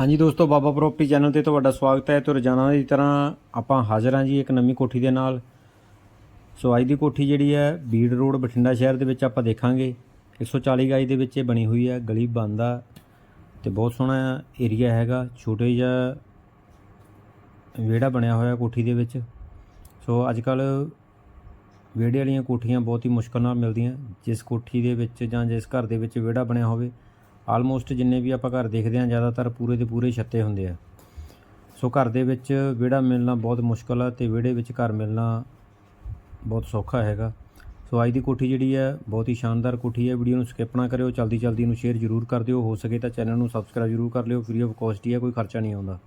ਹਾਂਜੀ ਦੋਸਤੋ, ਬਾਬਾ property channel ਤੇ ਤੁਹਾਡਾ ਸਵਾਗਤ ਹੈ। ਤੇ ਰੋਜ਼ਾਨਾ ਦੀ ਤਰ੍ਹਾਂ ਆਪਾਂ ਹਾਜ਼ਰ ਹਾਂ ਜੀ ਇੱਕ ਨਵੀਂ ਕੋਠੀ ਦੇ ਨਾਲ। ਸੋ ਅੱਜ ਦੀ ਕੋਠੀ ਜਿਹੜੀ ਹੈ, ਬੀੜ ਰੋਡ, ਬਠਿੰਡਾ ਸ਼ਹਿਰ ਦੇ ਵਿੱਚ ਆਪਾਂ ਦੇਖਾਂਗੇ। 140 ਗਾਈ ਦੇ ਵਿੱਚ ਇਹ ਬਣੀ ਹੋਈ ਹੈ, ਗਲੀ ਬੰਦ ਆ ਤੇ ਬਹੁਤ ਸੋਹਣਾ ਏਰੀਆ ਹੈਗਾ। ਛੋਟੇ ਜਿਹਾ ਵਿਹੜਾ ਬਣਿਆ ਹੋਇਆ ਕੋਠੀ ਦੇ ਵਿੱਚ। ਸੋ ਅੱਜ ਕੱਲ ਵਿਹੜੇ ਵਾਲੀਆਂ ਕੋਠੀਆਂ ਬਹੁਤ ਹੀ ਮੁਸ਼ਕਲ ਨਾਲ ਮਿਲਦੀਆਂ। ਜਿਸ ਕੋਠੀ ਦੇ ਵਿੱਚ ਜਾਂ ਜਿਸ ਘਰ ਦੇ ਵਿੱਚ ਵਿਹੜਾ ਬਣਿਆ ਹੋਵੇ ਆਲਮੋਸਟ ਜਿੰਨੇ ਵੀ ਆਪਾਂ ਘਰ ਦੇਖਦੇ ਹਾਂ, ਜ਼ਿਆਦਾਤਰ ਪੂਰੇ ਦੇ ਪੂਰੇ ਛੱਤੇ ਹੁੰਦੇ ਆ। ਸੋ ਘਰ ਦੇ ਵਿੱਚ ਵਿਹੜਾ ਮਿਲਣਾ ਬਹੁਤ ਮੁਸ਼ਕਲ ਆ ਤੇ ਵਿਹੜੇ ਵਿੱਚ ਘਰ ਮਿਲਣਾ ਬਹੁਤ ਸੌਖਾ ਹੈਗਾ। ਸੋ ਅੱਜ ਦੀ ਕੋਠੀ ਜਿਹੜੀ ਹੈ ਬਹੁਤ ਹੀ ਸ਼ਾਨਦਾਰ ਕੋਠੀ ਹੈ ਵੀਡੀਓ ਨੂੰ ਸਕਿਪ ਨਾ ਕਰਿਓ ਜਲਦੀ ਜਲਦੀ ਨੂੰ ਸ਼ੇਅਰ ਜ਼ਰੂਰ ਕਰ ਦਿਓ। ਹੋ ਸਕੇ ਤਾਂ ਚੈਨਲ ਨੂੰ ਸਬਸਕ੍ਰਾਈਬ ਜ਼ਰੂਰ ਕਰ ਲਿਓ। ਫ੍ਰੀ ਆਫ ਕਾਸਟ ਹੀ ਹੈ ਕੋਈ ਖਰਚਾ ਨਹੀਂ ਆਉਂਦਾ।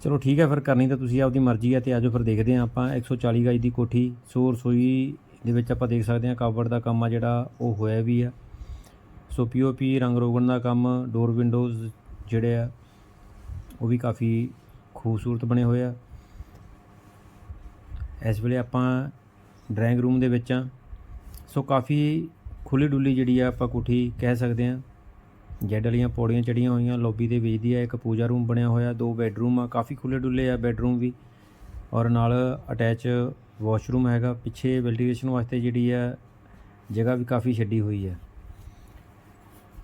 ਚਲੋ ਠੀਕ ਹੈ ਫਿਰ, ਕਰਨੀ ਤਾਂ ਤੁਸੀਂ ਆਪਦੀ ਮਰਜ਼ੀ ਹੈ ਤੇ ਆਜੋ ਫਿਰ ਦੇਖਦੇ ਹਾਂ ਆਪਾਂ। 140 ਗਜ ਦੀ ਕੋਠੀ, ਸੋ ਰਸੋਈ ਦੇ ਵਿੱਚ ਆਪਾਂ ਦੇਖ ਸਕਦੇ ਹਾਂ ਕਾਵੜ ਦਾ ਕੰਮ ਆ ਜਿਹੜਾ, ਉਹ ਹੋਇਆ ਵੀ ਆ। ਸੋ ਪੀਓਪੀ ਰੰਗ ਰੋਗਣ ਦਾ ਕੰਮ ਡੋਰ ਵਿੰਡੋਜ਼ ਜਿਹੜੇ ਆ, ਉਹ ਵੀ ਕਾਫੀ ਖੂਬਸੂਰਤ ਬਣੇ ਹੋਏ ਆ। ਇਸ ਵੇਲੇ ਆਪਾਂ ਡਰਾਇੰਗ ਰੂਮ ਦੇ ਵਿੱਚ ਆ। ਸੋ ਕਾਫੀ ਖੁੱਲੀ ਡੁੱਲੀ ਜਿਹੜੀ ਆ ਆਪਾਂ ਕੋਠੀ ਕਹਿ ਸਕਦੇ ਆ। ਜੈਡ ਵਾਲੀਆਂ ਪੌੜੀਆਂ ਚੜੀਆਂ ਹੋਈਆਂ ਲੌਬੀ ਦੇ ਵਿੱਚ ਦੀ ਆ ਇੱਕ ਪੂਜਾ ਰੂਮ ਬਣਿਆ ਹੋਇਆ, ਦੋ ਬੈੱਡਰੂਮ ਆ, ਕਾਫੀ ਖੁੱਲੇ ਡੁੱਲੇ ਆ ਬੈੱਡਰੂਮ ਵੀ। ਔਰ ਨਾਲ ਅਟੈਚ ਵਾਸ਼ਰੂਮ ਹੈਗਾ, ਪਿੱਛੇ ਵੈਂਟੀਲੇਸ਼ਨ ਵਾਸਤੇ ਜਿਹੜੀ ਆ, ਜਗ੍ਹਾ ਵੀ ਕਾਫੀ ਛੱਡੀ ਹੋਈ ਹੈ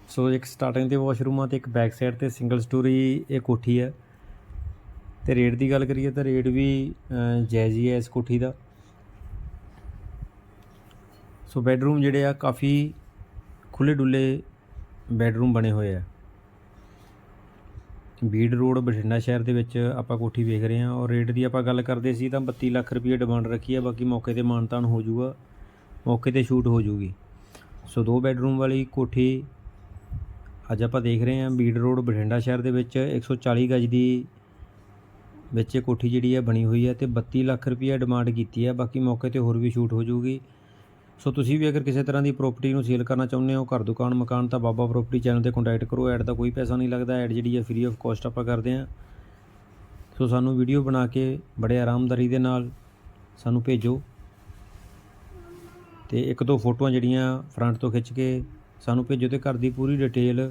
ਸੋ ਇੱਕ ਸਟਾਰਟਿੰਗ ਤੇ ਵਾਸ਼ਰੂਮ ਆ ਤੇ ਇੱਕ ਬੈਕ ਸਾਈਡ ਤੇ ਸਿੰਗਲ ਸਟੋਰੀ ਇਹ ਕੋਠੀ ਹੈ ਤੇ ਰੇਟ ਦੀ ਗੱਲ ਕਰੀਏ ਤਾਂ ਰੇਟ ਵੀ ਅਹ, ਜਾਇਜ਼ ਹੀ ਹੈ ਇਸ ਕੋਠੀ ਦਾ। ਸੋ ਬੈੱਡਰੂਮ ਜਿਹੜੇ ਆ ਕਾਫੀ ਖੁੱਲੇ ਡੁੱਲੇ ਬੈੱਡਰੂਮ ਬਣੇ ਹੋਏ ਆ। ਬੀੜ ਰੋਡ ਬਠਿੰਡਾ ਸ਼ਹਿਰ ਦੇ ਵਿੱਚ ਆਪਾਂ ਕੋਠੀ ਵੇਖ ਰਹੇ ਹਾਂ ਔਰ ਰੇਟ ਦੀ ਆਪਾਂ ਗੱਲ ਕਰਦੇ ਸੀ ਤਾਂ 32 ਲੱਖ ਰੁਪਏ ਡਿਮਾਂਡ ਰੱਖੀ ਹੈ ਬਾਕੀ ਮੌਕੇ ਤੇ ਮਾਨਤਾਨ ਹੋ ਜਾਊਗਾ ਮੌਕੇ ਤੇ ਸ਼ੂਟ ਹੋ ਜੂਗੀ ਸੋ ਦੋ ਬੈੱਡਰੂਮ ਵਾਲੀ ਕੋਠੀ ਅੱਜ ਆਪਾਂ ਦੇਖ ਰਹੇ ਹਾਂ ਬੀੜ ਰੋਡ ਬਠਿੰਡਾ ਸ਼ਹਿਰ ਦੇ ਵਿੱਚ 140 ਗਜ ਦੀ ਵਿੱਚ ਕੋਠੀ ਜਿਹੜੀ ਹੈ ਬਣੀ ਹੋਈ ਹੈ ਤੇ 32 ਲੱਖ ਰੁਪਏ ਡਿਮਾਂਡ ਕੀਤੀ ਹੈ। ਬਾਕੀ ਮੌਕੇ ਤੇ ਹੋਰ ਵੀ ਸ਼ੂਟ ਹੋ ਜਾਊਗੀ ਸੋ ਤੁਸੀਂ ਵੀ ਅਗਰ ਕਿਸੇ ਤਰ੍ਹਾਂ ਦੀ ਪ੍ਰਾਪਰਟੀ ਨੂੰ ਸੇਲ ਕਰਨਾ ਚਾਹੁੰਦੇ ਹੋ, ਘਰ, ਦੁਕਾਨ, ਮਕਾਨ, ਤਾਂ ਬਾਬਾ ਪ੍ਰਾਪਰਟੀ ਚੈਨਲ ਤੇ ਕੰਟੈਕਟ ਕਰੋ। ਐਡ ਦਾ ਕੋਈ ਪੈਸਾ ਨਹੀਂ ਲੱਗਦਾ। ਐਡ ਜਿਹੜੀ ਹੈ ਫ੍ਰੀ ਆਫ ਕਾਸਟ ਆਪਾਂ ਕਰਦੇ ਹਾਂ। ਸੋ ਸਾਨੂੰ ਵੀਡੀਓ ਬਣਾ ਕੇ ਬੜੇ ਆਰਾਮਦਾਰੀ ਦੇ ਨਾਲ ਸਾਨੂੰ ਭੇਜੋ। ਤੇ ਇੱਕ ਦੋ ਫੋਟੋਆਂ ਜਿਹੜੀਆਂ ਫਰੰਟ ਤੋਂ ਖਿੱਚ ਕੇ ਸਾਨੂੰ ਭੇਜੋ ਤੇ ਘਰ ਦੀ ਪੂਰੀ ਡਿਟੇਲ।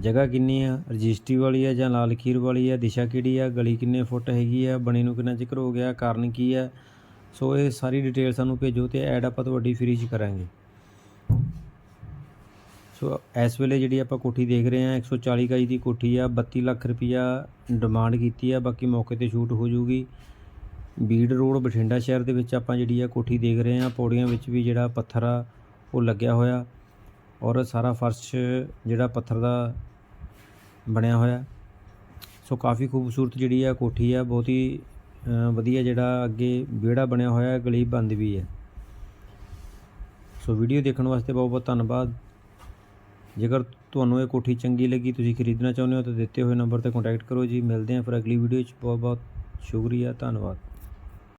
ਜਗ੍ਹਾ ਕਿੰਨੀ ਆ? ਰਜਿਸਟਰੀ ਵਾਲੀ ਆ ਜਾਂ ਲਾਲ ਖੀਰ ਵਾਲੀ ਆ? ਦਿਸ਼ਾ ਕਿਹੜੀ ਆ? ਗਲੀ ਕਿੰਨੇ ਫੁੱਟ ਹੈਗੀ ਆ? ਬਣੇ ਨੂੰ ਕਿੰਨਾ ਚਿਰ ਹੋ ਗਿਆ? ਕਾਰਨ ਕੀ ਆ? ਸੋ ਇਹ ਸਾਰੀ ਡਿਟੇਲ ਸਾਨੂੰ ਭੇਜੋ ਤੇ ਐਡ ਆਪਾਂ ਤੁਹਾਡੀ ਫ੍ਰੀ ਚ ਕਰਾਂਗੇ। ਸੋ ਇਸ ਵੇਲੇ ਜਿਹੜੀ ਆਪਾਂ ਕੋਠੀ ਦੇਖ ਰਹੇ ਹਾਂ 140 ਗਜ ਦੀ ਕੋਠੀ ਆ 32 ਲੱਖ ਰੁਪਈਆ ਡਿਮਾਂਡ ਕੀਤੀ ਆ, ਬਾਕੀ ਮੌਕੇ ਤੇ ਸ਼ੂਟ ਹੋ ਜੂਗੀ। ਬੀੜ ਰੋਡ ਬਠਿੰਡਾ ਸ਼ਹਿਰ ਦੇ ਵਿੱਚ ਆਪਾਂ ਜਿਹੜੀ ਆ ਕੋਠੀ ਦੇਖ ਰਹੇ ਹਾਂ ਪੌੜੀਆਂ ਵਿੱਚ ਵੀ ਜਿਹੜਾ ਪੱਥਰ ਆ, ਉਹ ਲੱਗਿਆ ਹੋਇਆ। ਔਰ ਸਾਰਾ ਫਰਸ਼ ਜਿਹੜਾ ਪੱਥਰ ਦਾ ਬਣਿਆ ਹੋਇਆ ਸੋ ਕਾਫੀ ਖੂਬਸੂਰਤ ਜਿਹੜੀ ਆ ਕੋਠੀ ਆ ਬਹੁਤ ਹੀ ਵਧੀਆ ਜਿਹੜਾ ਅੱਗੇ ਵਿਹੜਾ ਬਣਿਆ ਹੋਇਆ ਹੈ, ਗਲੀ ਬੰਦ ਵੀ ਹੈ। ਸੋ ਵੀਡੀਓ ਦੇਖਣ ਵਾਸਤੇ ਬਹੁਤ ਬਹੁਤ ਧੰਨਵਾਦ। ਜੇਕਰ ਤੁਹਾਨੂੰ ਇਹ ਕੋਠੀ ਚੰਗੀ ਲੱਗੀ ਤੁਸੀਂ ਖਰੀਦਣਾ ਚਾਹੁੰਦੇ ਹੋ ਤਾਂ ਦਿੱਤੇ ਹੋਏ ਨੰਬਰ ਤੇ ਕੰਟੈਕਟ ਕਰੋ ਜੀ। ਮਿਲਦੇ ਹਾਂ ਫਿਰ ਅਗਲੀ ਵੀਡੀਓ 'ਚ। ਬਹੁਤ ਬਹੁਤ ਸ਼ੁਕਰੀਆ ਧੰਨਵਾਦ।